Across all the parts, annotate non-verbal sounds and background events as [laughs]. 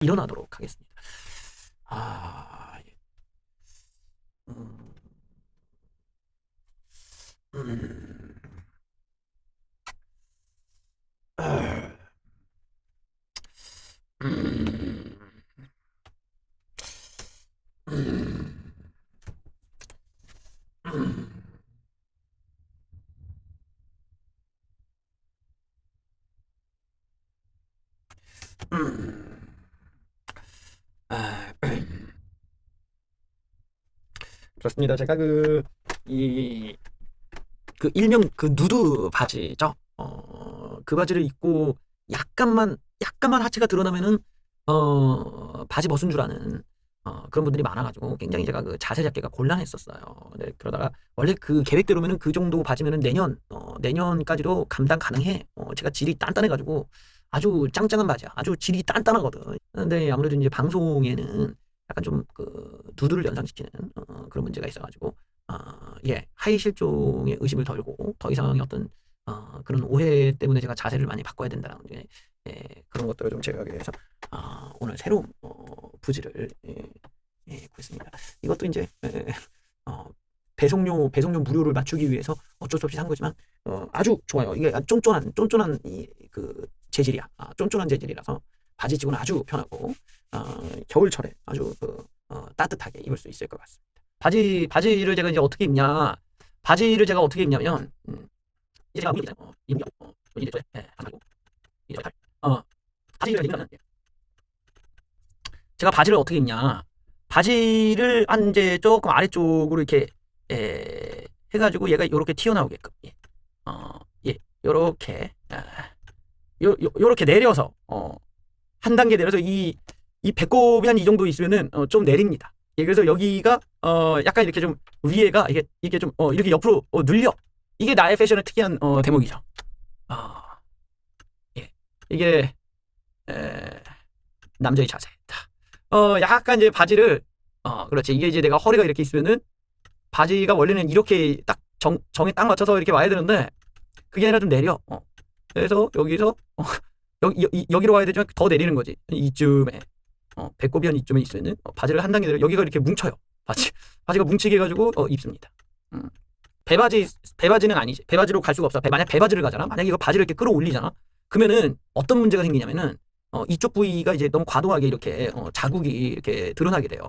일어나도록 하겠습니다. 아, 예. 음, 음, 아, 음, 그렇습니다. 제가 그, 이, 그 일명 그 누드 바지죠. 어, 그 바지를 입고 약간만, 약간만 하체가 드러나면은, 어, 바지 벗은 줄 아는, 어, 그런 분들이 많아가지고 굉장히 제가 그 자세 잡기가 곤란했었어요. 네, 그러다가 원래 그 계획대로면은 그 정도 바지면은 내년, 어, 내년까지도 감당 가능해. 어, 제가 질이 단단해가지고 아주 짱짱한 바지야. 아주 질이 단단하거든. 근데 아무래도 이제 방송에는 약간 좀 그 두드를 연상시키는 어, 그런 문제가 있어가지고 어, 예 하이 실종의 의심을 덜고 더 이상의 어떤 어, 그런 오해 때문에 제가 자세를 많이 바꿔야 된다는 게 예, 그런 것들을 좀 제거하기 위해서 아, 오늘 새로운 어, 부지를 예, 예, 구했습니다. 이것도 이제 예, 어, 배송료 배송료 무료를 맞추기 위해서 어쩔 수 없이 산 거지만 어, 아주 좋아요. 이게 쫀쫀한 쫀쫀한 이 그 재질이야. 아, 쫀쫀한 재질이라서 바지 입고는 아주 편하고 어, 겨울철에 아주 그, 어, 따뜻하게 입을 수 있을 것 같습니다. 바지 바지를 제가 이제 어떻게 입냐? 바지를 제가 어떻게 입냐면 음, 이제 제가 이게 어, 이게 저 예, 하고 이제 팔. 어, 바지를 입냐면 제가 바지를 어떻게 입냐? 바지를 한 이제 조금 아래쪽으로 이렇게 에, 해가지고 얘가 이렇게 튀어나오게끔 예. 어, 예, 요렇게 아, 요, 요, 요렇게 내려서, 어, 한 단계 내려서 이, 이 배꼽이 한 이 정도 있으면은, 어, 좀 내립니다. 예, 그래서 여기가, 어, 약간 이렇게 좀 위에가 이게, 이게 좀, 어, 이렇게 옆으로, 어, 눌려. 이게 나의 패션의 특이한, 어, 대목이죠. 아, 예. 이게, 에, 남자의 자세다. 어, 약간 이제 바지를, 어, 그렇지. 이게 이제 내가 허리가 이렇게 있으면은, 바지가 원래는 이렇게 딱 정, 정에 딱 맞춰서 이렇게 와야 되는데, 그게 아니라 좀 내려. 어. 그래서 여기서 어, [laughs] 여기 여- 여기로 와야 되지만 더 내리는 거지. 이쯤에 어, 배꼽이 한 이쯤에 있으면은 어, 바지를 한 단계 내려 여기가 이렇게 뭉쳐요. 바지 바지가 뭉치게 해가지고 어, 입습니다. 음. 배바지 배바지는 아니지. 배바지로 갈 수가 없어. 배- 만약 배바지를 가잖아. 만약 이거 바지를 이렇게 끌어올리잖아. 그러면은 어떤 문제가 생기냐면은 어, 이쪽 부위가 이제 너무 과도하게 이렇게 어, 자국이 이렇게 드러나게 돼요.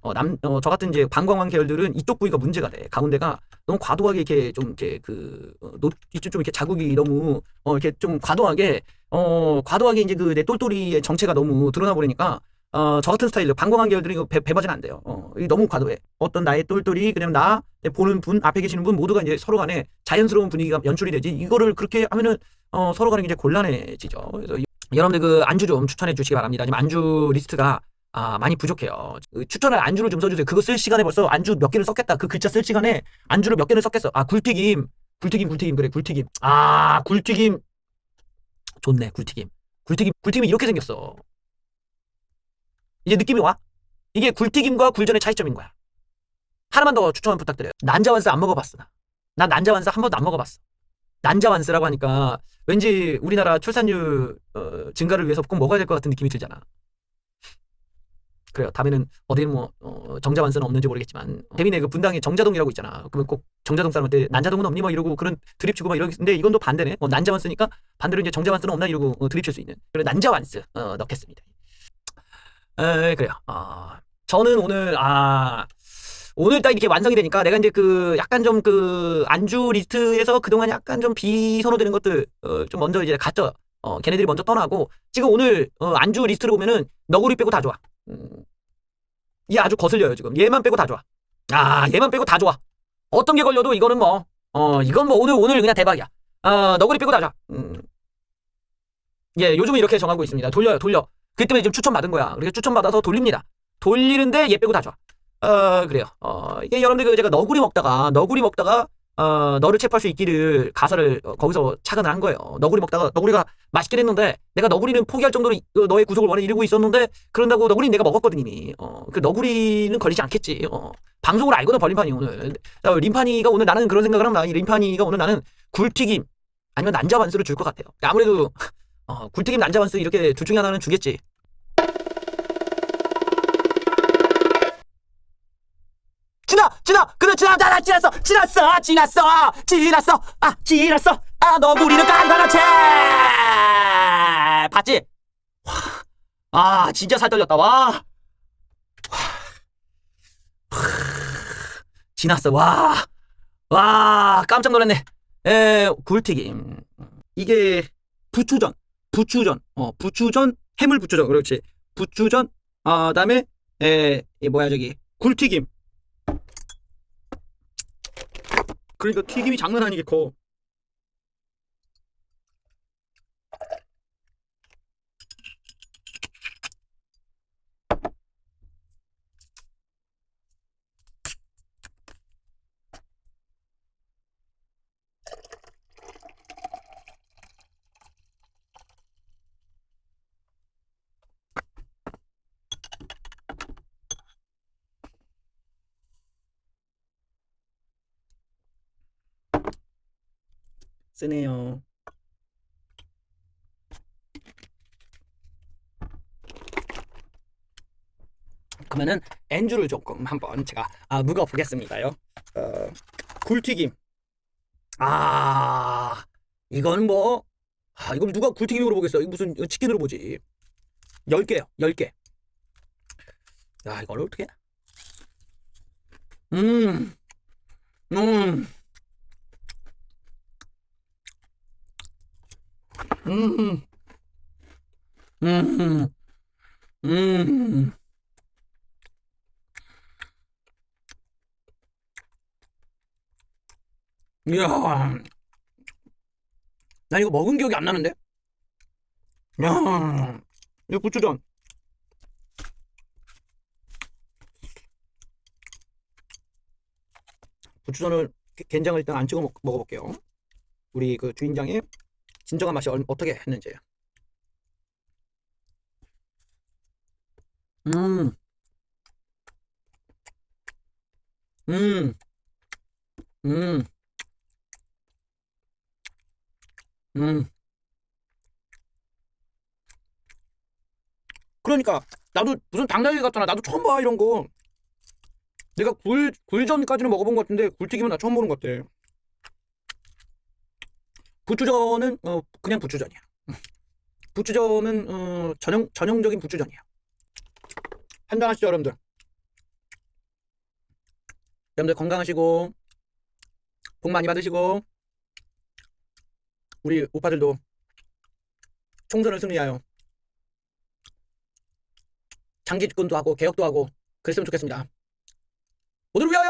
어, 남, 어, 저 같은 이제 방광왕 계열들은 이쪽 부위가 문제가 돼. 가운데가 너무 과도하게 이렇게 좀 이렇게 그 어, 노, 이쪽 좀 이렇게 자국이 너무 어 이렇게 좀 과도하게 어 과도하게 이제 그 내 똘똘이의 정체가 너무 드러나 버리니까 어 저 같은 스타일로 방광한 계열들이 배, 배바지는 안 돼요. 어 너무 과도해. 어떤 나의 똘똘이 그냥 나 보는 분 앞에 계시는 분 모두가 이제 서로 간에 자연스러운 분위기가 연출이 되지. 이거를 그렇게 하면은 어 서로 간에 이제 곤란해지죠. 그래서 이- 여러분들 그 안주 좀 추천해 주시기 바랍니다. 지금 안주 리스트가 아, 많이 부족해요. 그 추천할 안주를 좀 써주세요. 그거 쓸 시간에 벌써 안주 몇 개를 썼겠다. 그 글자 쓸 시간에 안주를 몇 개를 썼겠어. 아, 굴튀김. 굴튀김, 굴튀김. 그래, 굴튀김. 아, 굴튀김. 좋네, 굴튀김. 굴튀김, 굴튀김이 이렇게 생겼어. 이제 느낌이 와? 이게 굴튀김과 굴전의 차이점인 거야. 하나만 더 추천 부탁드려요. 난자완스 안 먹어봤어. 나. 난 난자완스 한 번도 안 먹어봤어. 난자완스라고 하니까 왠지 우리나라 출산율 어, 증가를 위해서 꼭 먹어야 될 것 같은 느낌이 들잖아. 그래요. 다음에는 어디는 뭐 어, 정자완스는 없는지 모르겠지만 대민의 그 분당에 정자동이라고 있잖아. 그러면 꼭 정자동 사람한테 난자동은 없니? 막 이러고 그런 드립 치고 막 이러는데 이건 또 반대네. 어, 난자완스니까 반대로 이제 정자완스는 없나 이러고 어, 드립 칠 수 있는. 그래 난자완스 어, 넣겠습니다. 에, 그래요. 어, 저는 오늘 아 오늘 딱 이렇게 완성이 되니까 내가 이제 그 약간 좀 그 안주 리스트에서 그동안 약간 좀 비선호되는 것들 어, 좀 먼저 이제 갔죠. 어, 걔네들이 먼저 떠나고 지금 오늘 어, 안주 리스트를 보면은 너구리 빼고 다 좋아. 음, 얘 아주 거슬려요 지금. 얘만 빼고 다 좋아. 아 얘만 빼고 다 좋아. 어떤 게 걸려도 이거는 뭐 어, 이건 뭐 오늘 오늘 그냥 대박이야. 어, 너구리 빼고 다 좋아. 음. 예, 요즘은 이렇게 정하고 있습니다. 돌려요, 돌려. 그 때문에 지금 추천 받은 거야. 그래서 추천 받아서 돌립니다. 돌리는데 얘 빼고 다 좋아. 어, 그래요. 어, 이게 여러분들 그 제가 너구리 먹다가, 너구리 먹다가, 어, 너를 체포할 수 있기를 가사를 어, 거기서 착안을 한 거예요. 너구리 먹다가, 너구리가 맛있긴 했는데, 내가 너구리는 포기할 정도로 이- 어, 너의 구속을 원해 이루고 있었는데, 그런다고 너구리는 내가 먹었거든, 이미. 어, 그 너구리는 걸리지 않겠지. 어, 방송을 알거든, 벌림판이 오늘. 자, 림판이가 오늘 나는 그런 생각을. 이 림판이가 오늘 나는 굴튀김, 아니면 난자반스를 줄 것 같아요. 아무래도, [laughs] 어, 굴튀김, 난자반스 이렇게 둘 중에 하나는 주겠지. 지나 근데 지나 나 지났어 지났어 지났어 지났어. 아 지났어. 아 너무 우리는 깐깐하체 봤지? 아 진짜 살 떨렸다 와. 지났어 와. 와 깜짝 놀랐네. 에 굴튀김. 이게 부추전 부추전. 어 부추전 해물 부추전 그렇지. 부추전 아 그다음에 에이 뭐야 저기 굴튀김 그러니까 튀김이 장난 아니게 커 쓰네요 그러면은 엔주를 조금 한번 제가 아 묵어 보겠습니다요. 어, 굴튀김. 아 이건 뭐 아, 이걸 누가 굴튀김으로 보겠어? 이거 무슨 치킨으로 보지? 10개요. 10개. 야, 이걸 어떻게? 음. 음. 음. 음. 음. 이야, 나 이거 먹은 기억이 안 나는데? 야, 이거 고추전. 고추전을 게- 게장을 일단 안 찍어 먹, 먹어볼게요. 우리 그 주인장의 진정한 맛이 얼- 어떻게 했는지. 음, 음, 음. 음. 그러니까 나도 무슨 당나귀 같잖아. 나도 처음 봐 이런 거. 내가 굴 굴전까지는 먹어본 것 같은데 굴튀김은 나 처음 보는 것 같아. 부추전은 어 그냥 부추전이야. 부추전은 어 전형 전형적인 부추전이야. 한잔하시죠 여러분들. 여러분들 건강하시고 복 많이 받으시고 우리 오빠들도 총선을 승리하여 장기 집권도 하고 개혁도 하고 그랬으면 좋겠습니다. 모두를 위하여!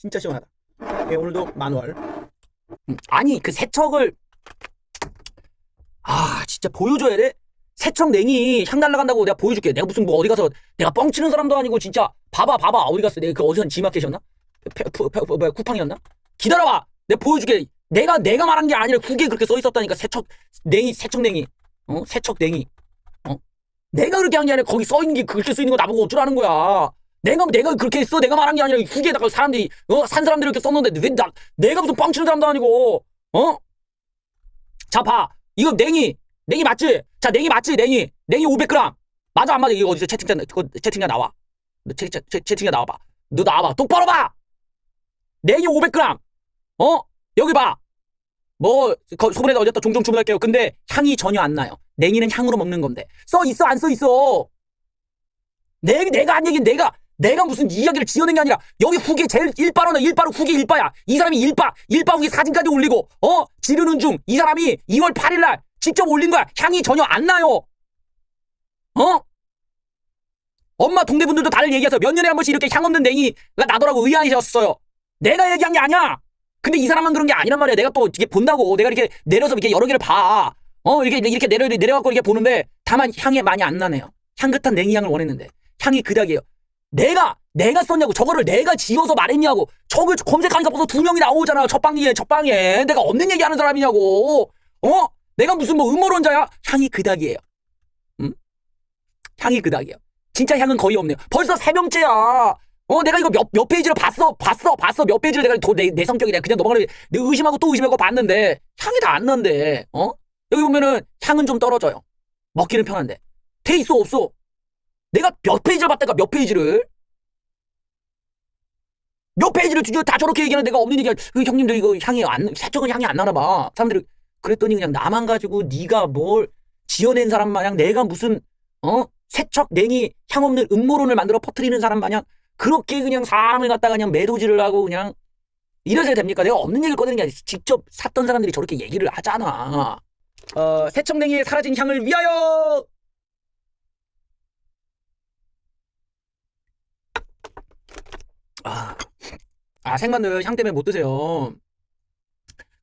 진짜 시원하다. 예, 오늘도 만월. 음, 아니 그 세척을 아 진짜 보여줘야 돼. 세척 냉이 향 날라간다고 내가 보여줄게. 내가 무슨 뭐 어디 가서 내가 뻥치는 사람도 아니고 진짜 봐봐 봐봐 어디 갔어? 내가 그 어디서 지마켓이었나? 뭐야 쿠팡이었나? 기다려봐. 내가 보여줄게. 내가 내가 말한 게 아니라 국에 그렇게 써 있었다니까 세척 냉이 세척 냉이 어 세척 냉이 어 내가 그렇게 한 게 아니라 거기 써 있는 게 그렇게 써 있는 거 나보고 어쩌라는 거야. 내가 내가 그렇게 했어. 내가 말한 게 아니라 후기에다가 사람들이 어 산 사람들이 이렇게 썼는데 왜나 내가 무슨 뻥치는 사람도 아니고 어? 자 봐. 이거 냉이 냉이 맞지? 자 냉이 맞지? 냉이 냉이 500g 맞아 안 맞아? 이거 어디서 채팅창 채팅창 나와. 너 채, 채, 채, 채팅창 나와봐. 너 나와봐. 똑바로 봐. 냉이 500g 어? 여기 봐. 뭐 거- 소문에다 올렸다 종종 주문할게요. 근데 향이 전혀 안 나요. 냉이는 향으로 먹는 건데 써 있어 안 써 있어? 내 내가 한 얘기는 내가 내가 무슨 이야기를 지어낸 게 아니라 여기 후기 제일 일바로는 일바로 후기 일바야. 이 사람이 일바 일바 후기 사진까지 올리고 어 지르는 중 이 사람이 2월 8일 날 직접 올린 거야. 향이 전혀 안 나요. 어? 엄마 동네분들도 다들 얘기해서 몇 년에 한 번씩 이렇게 향 없는 냉이가 나더라고 의아해졌어요. 내가 얘기한 게 아니야. 근데 이 사람만 그런 게 아니란 말이야. 내가 또 이게 본다고 내가 이렇게 내려서 이렇게 여러 개를 봐. 어 이렇게 이렇게 내려 내려갖고 이렇게 보는데 다만 향이 많이 안 나네요. 향긋한 냉이 향을 원했는데 향이 그닥이에요. 내가 내가 썼냐고 저거를 내가 지어서 말했냐고. 저걸 검색하니까 벌써 두 명이 나오잖아. 첫 방에 첫 방에. 내가 없는 얘기하는 사람이냐고. 어? 내가 무슨 뭐 음모론자야? 향이 그닥이에요. 응? 향이 그닥이에요. 진짜 향은 거의 없네요. 벌써 세 명째야. 어 내가 이거 몇, 몇 페이지를 봤어? 봤어? 봤어? 몇 페이지를 내가 더내내 성격이 내가 그냥 넘어가려 내가 의심하고 또 의심하고 봤는데 향이 다 안 난대. 어? 여기 보면은 향은 좀 떨어져요. 먹기는 편한데. 돼 있어 없어? 내가 몇 페이지를 봤다가 몇 페이지를 몇 페이지를 주죠 다 저렇게 얘기하는 내가 없는 얘기야. 그 형님들 이거 향이 안 세척은 향이 안 나나 봐. 사람들이 그랬더니 그냥 나만 가지고 네가 뭘 지어낸 사람 마냥 내가 무슨 어 세척 냉이 향 없는 음모론을 만들어 퍼뜨리는 사람 마냥 그렇게 그냥 사람을 갖다가 그냥 매도질을 하고 그냥 이래서 됩니까? 내가 없는 얘기를 꺼내는 게 아니라 직접 샀던 사람들이 저렇게 얘기를 하잖아. 어, 세척냉이의 사라진 향을 위하여! 아, 아 생마늘 향 때문에 못 드세요.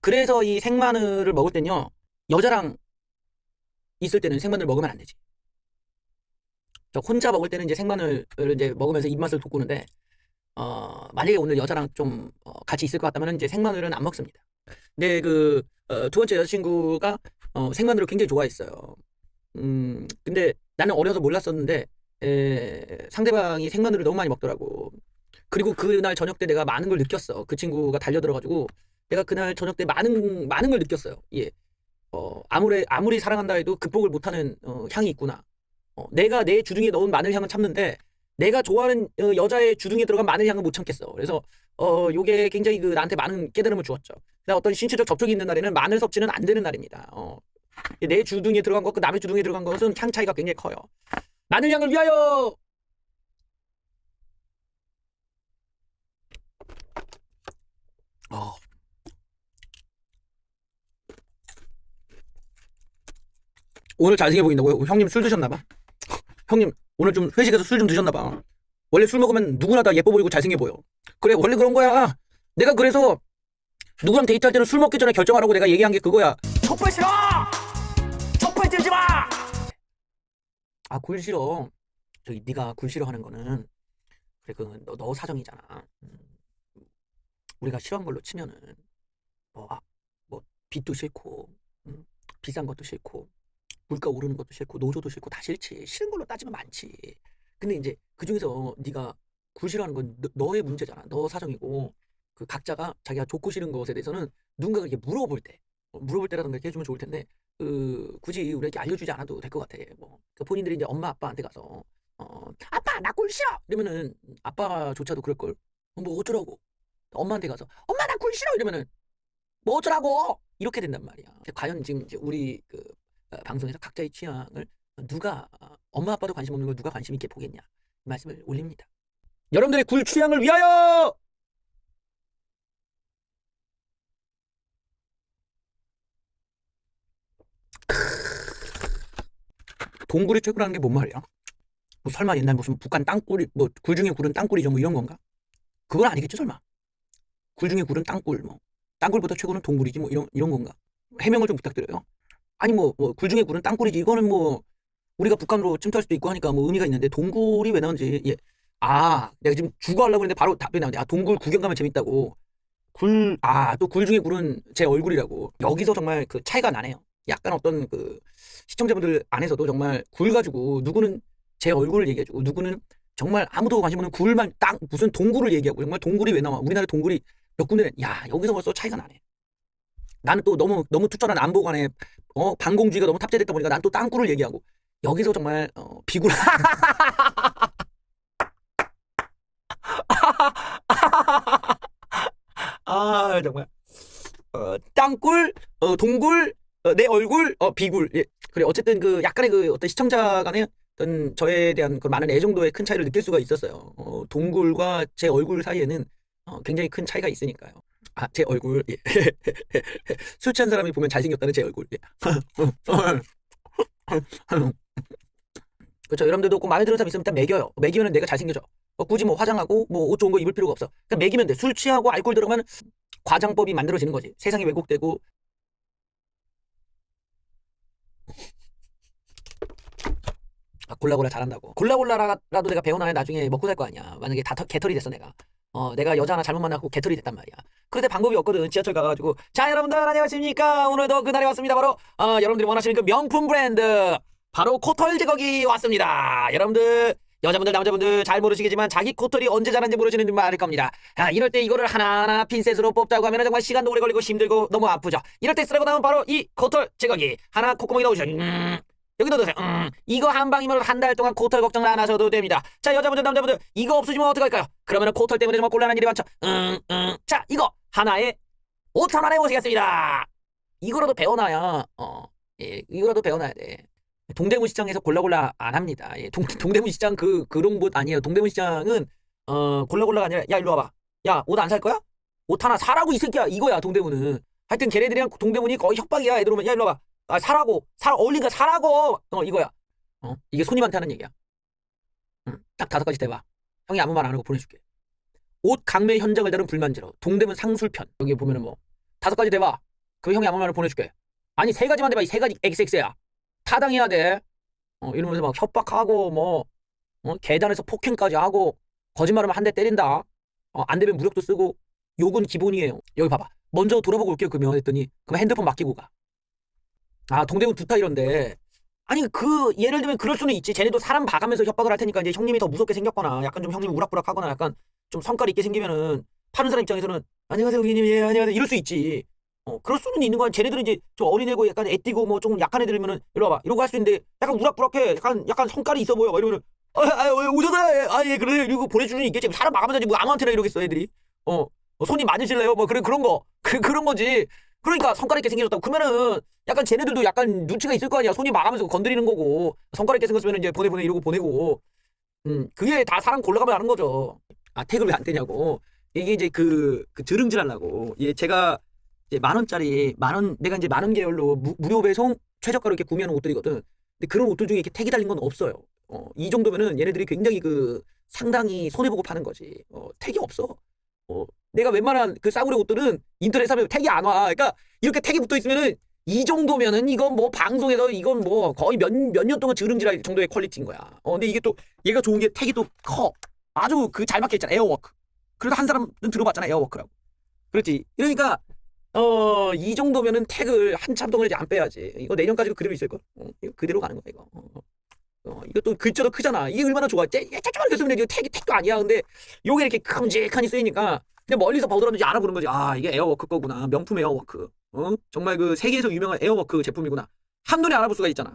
그래서 이 생마늘을 먹을 땐요, 여자랑 있을 때는 생마늘 먹으면 안 되지. 저 혼자 먹을 때는 이제 생마늘을 이제 먹으면서 입맛을 돋구는데, 어, 만약에 오늘 여자랑 좀 어, 같이 있을 것 같다면 이제 생마늘은 안 먹습니다. 근데 그, 어, 두 번째 여자친구가 어, 생마늘을 굉장히 좋아했어요. 음, 근데 나는 어려서 몰랐었는데, 에, 상대방이 생마늘을 너무 많이 먹더라고. 그리고 그날 저녁 때 내가 많은 걸 느꼈어. 그 친구가 달려들어가지고, 내가 그날 저녁 때 많은, 많은 걸 느꼈어요. 예. 어, 아무리, 아무리 사랑한다 해도 극복을 못하는, 어, 향이 있구나. 어, 내가 내 주둥이에 넣은 마늘 향은 참는데, 내가 좋아하는 어, 여자의 주둥이에 들어간 마늘 향은 못 참겠어. 그래서, 어, 요게 굉장히 그 나한테 많은 깨달음을 주었죠. 그다음 어떤 신체적 접촉이 있는 날에는 마늘 섭취는 안 되는 날입니다. 어, 내 주둥이에 들어간 것, 그 남의 주둥이에 들어간 것은 향 차이가 굉장히 커요. 마늘 향을 위하여! 어. 오늘 잘생겨 보인다고요? 형님 술 드셨나봐. 형님 오늘 좀 회식에서 술 좀 드셨나봐. 원래 술 먹으면 누구나 다 예뻐 보이고 잘생겨 보여. 그래 원래 그런 거야. 내가 그래서 누구랑 데이트할 때는 술 먹기 전에 결정하라고 내가 얘기한 게 그거야. 촛불 싫어! 촛불 들지 마! 아, 굴 싫어. 저기 네가 굴 싫어하는 거는 그래 그너 너 사정이잖아. 음, 우리가 싫어한 걸로 치면은 뭐, 아, 뭐 빚도 싫고 음, 비싼 것도 싫고 물가 오르는 것도 싫고 노조도 싫고 다 싫지. 싫은 걸로 따지면 많지. 근데 이제 그 중에서 네가 굴 싫어하는 건 너, 너의 문제잖아. 너 사정이고 그 각자가 자기가 좋고 싫은 것에 대해서는 누군가가 이렇게 물어볼 때 어, 물어볼 때라든가 이렇게 해주면 좋을 텐데 그 굳이 우리에게 알려주지 않아도 될 것 같아. 뭐그 본인들이 이제 엄마 아빠한테 가서 어 아빠 나굴 싫어 이러면은 아빠조차도 그럴 걸. 어, 뭐 어쩌라고. 엄마한테 가서 엄마 나 굴 싫어 이러면은 뭐 어쩌라고 이렇게 된단 말이야. 과연 지금 이제 우리 그 어, 방송에서 각자의 취향을 누가 어, 엄마 아빠도 관심 없는 걸 누가 관심 있게 보겠냐 이 말씀을 올립니다. 여러분들의 굴 취향을 위하여! 동굴이 최고라는 게 뭔 말이야? 뭐 설마 옛날 무슨 북한 땅굴이 뭐 굴 중에 굴은 땅굴이죠 뭐 이런 건가? 그건 아니겠지 설마? 굴 중에 굴은 땅굴 뭐 땅굴보다 최고는 동굴이지 뭐 이런 이런 건가? 해명을 좀 부탁드려요. 아니 뭐굴 중에 굴은 땅굴이지 이거는 뭐 우리가 북한으로 침투할 수도 있고 하니까 뭐 의미가 있는데 동굴이 왜 나온지 예. 아 내가 지금 주거 하려고 했는데 바로 답변이 나오네. 아 동굴 구경 가면 재밌다고. 굴 아 또 굴 중에 굴은 제 얼굴이라고. 여기서 정말 그 차이가 나네요. 약간 어떤 그 시청자분들 안에서도 정말 굴 가지고 누구는 제 얼굴을 얘기해주고 누구는 정말 아무도 관심 없는 굴만 땅 무슨 동굴을 얘기하고 정말 동굴이 왜 나와 우리나라 동굴이 몇 군데 야 여기서 벌써 차이가 나네 나는 또 너무 너무 투철한 안보관에 어 반공주의가 너무 탑재됐다 보니까 난 또 땅굴을 얘기하고 여기서 정말 어 비굴 [laughs] 아 정말 어 땅굴 어 동굴 어, 내 얼굴 어 비굴 예. 그래 어쨌든 그 약간의 그 어떤 시청자 간의 어떤 저에 대한 그 많은 애정도의 큰 차이를 느낄 수가 있었어요. 어, 동굴과 제 얼굴 사이에는 어, 굉장히 큰 차이가 있으니까요. 아, 제 얼굴. 예. [laughs] 술 취한 사람이 보면 잘생겼다는 제 얼굴. 예. 그렇죠. 여러분들도 꼭 마음에 드는 사람 있으면 일단 먹여요. 먹이면 내가 잘생겨져. 어, 굳이 뭐 화장하고 뭐 옷 좋은 거 입을 필요가 없어. 그냥 먹이면 돼. 술 취하고 알코올 들어가면 과장법이 만들어지는 거지. 세상이 왜곡되고 아, 골라골라 잘한다고. 골라골라라도 내가 배워놔야 나중에 먹고 살 거 아니야. 만약에 다 터- 개털이 됐어 내가. 어, 내가 여자 하나 잘못 만나고 개털이 됐단 말이야. 그런데 방법이 없거든. 지하철 가가지고 자 여러분들 안녕하십니까. 오늘도 그날이 왔습니다. 바로 어, 여러분들이 원하시는 그 명품 브랜드 바로 코털 제거기 왔습니다. 여러분들 여자분들 남자분들 잘 모르시겠지만 자기 코털이 언제 자란지 모르시는 분 많을 겁니다. 아, 이럴 때 이거를 하나하나 핀셋으로 뽑자고 하면 정말 시간도 오래 걸리고 힘들고 너무 아프죠. 이럴 때 쓰라고 나면 바로 이 코털 제거기 하나 콧구멍에 넣으셔. 음, 여기 넣으세요. 음, 이거 한 방이면 한 달 동안 코털 걱정 안 하셔도 됩니다. 자 여자분들 남자분들 이거 없어지면 어떡할까요? 그러면 코털 때문에 정말 곤란한 일이 많죠. 음, 음. 자 이거 하나에 5천 원에 모시겠습니다. 이거라도 배워놔야 어, 예, 이거라도 배워놔야 돼. 동대문 시장에서 골라골라 안 합니다. 예, 동, [laughs] 동대문 시장 그 그런 곳 아니에요. 동대문 시장은 어 골라골라가 아니라 야 일로 와봐. 야 옷 안 살 거야? 옷 하나 사라고 이 새끼야. 이거야 동대문은. 하여튼 걔네들이랑 동대문이 거의 협박이야. 애들 오면 야 일로 와봐. 아 사라고. 사 어울리니까 사라고. 어 이거야. 어 이게 손님한테 하는 얘기야. 응, 딱 다섯 가지 대봐. 형이 아무 말 안 하고 보내줄게. 옷 강매 현장을 다룬 불만지로 동대문 상술편 여기 보면은 뭐 다섯 가지 대봐. 그 형이 아무 말을 보내줄게. 아니 세 가지만 대봐. 이 세 가지 XX야. 타당해야 돼. 어, 이러면서 막 협박하고 뭐 어, 계단에서 폭행까지 하고 거짓말하면 한 대 때린다. 어, 안 되면 무력도 쓰고 욕은 기본이에요. 여기 봐봐. 먼저 돌아보고 올게요. 그러면 했더니 그럼 핸드폰 맡기고 가. 아 동대문 두타 이런데 아니 그 예를 들면 그럴 수는 있지. 쟤네도 사람 봐가면서 협박을 할 테니까 이제 형님이 더 무섭게 생겼거나 약간 좀 형님 우락부락하거나 약간 좀 성깔 있게 생기면은 파는 사람 입장에서는 안녕하세요 우리님 예 안녕하세요 이럴 수 있지. 어, 그럴 수는 있는 거야. 쟤네들은 이제 좀 어린애고 약간 애띠고 뭐좀 약한 애들이면은 이리 와봐. 이러고 할 수 있는데 약간 우락부락해. 약간 약간 성깔이 있어 보여. 이러면은 아, 아, 아 오셨어요? 아, 예, 그래요. 이러고 보내주는 있겠지. 사람 마감하자지 뭐 아무한테나 이러겠어, 애들이. 어, 어, 손님 맞으실래요? 뭐 그런 그런 거. 그 그런 거지. 그러니까 성깔 있게 생겨졌다고. 그러면은 약간 쟤네들도 약간 눈치가 있을 거 아니야. 손님 마감하면서 건드리는 거고. 성깔 있게 생겼으면 이제 보내 보내 이러고 보내고. 음, 그게 다 사람 골라가면 하는 거죠. 아, 태그를 왜안 떼냐고. 이게 이제 그, 그 드릉질 하려고. 예, 제가 이제 만 원짜리 만 원 내가 이제 만 원 계열로 무, 무료 배송 최저가로 이렇게 구매하는 옷들이거든. 근데 그런 옷들 중에 이렇게 택이 달린 건 없어요. 어, 이 정도면은 얘네들이 굉장히 그 상당히 손해 보고 파는 거지. 어, 택이 없어. 어, 내가 웬만한 그 싸구려 옷들은 인터넷 사면 택이 안 와. 그러니까 이렇게 택이 붙어 있으면은 이 정도면은 이건 뭐 방송에서 이건 뭐 거의 몇 몇 년 동안 지름질할 정도의 퀄리티인 거야. 어, 근데 이게 또 얘가 좋은 게또 커. 아주 그잘 박혀 있잖아. 에어워크. 그래도 한 사람은 들어봤잖아. 에어워크라고. 그렇지. 그러니까 어, 이 정도면은 택을 한참 동안 이제 안 빼야지. 이거 내년까지도 그대로 있을 걸? 어, 이거 그대로 가는 거야, 이거. 어, 어. 어, 또 글자도 크잖아. 이게 얼마나 좋아. 쟤, 얘 조그맣게 쓰면 이거 택이 택도 아니야. 근데 요게 이렇게 큼직하니 쓰이니까 그냥 멀리서 보더라도 이제 알아보는 거지. 아, 이게 에어워크 거구나. 명품 에어워크. 어? 정말 그 세계에서 유명한 에어워크 제품이구나. 한눈에 알아볼 수가 있잖아.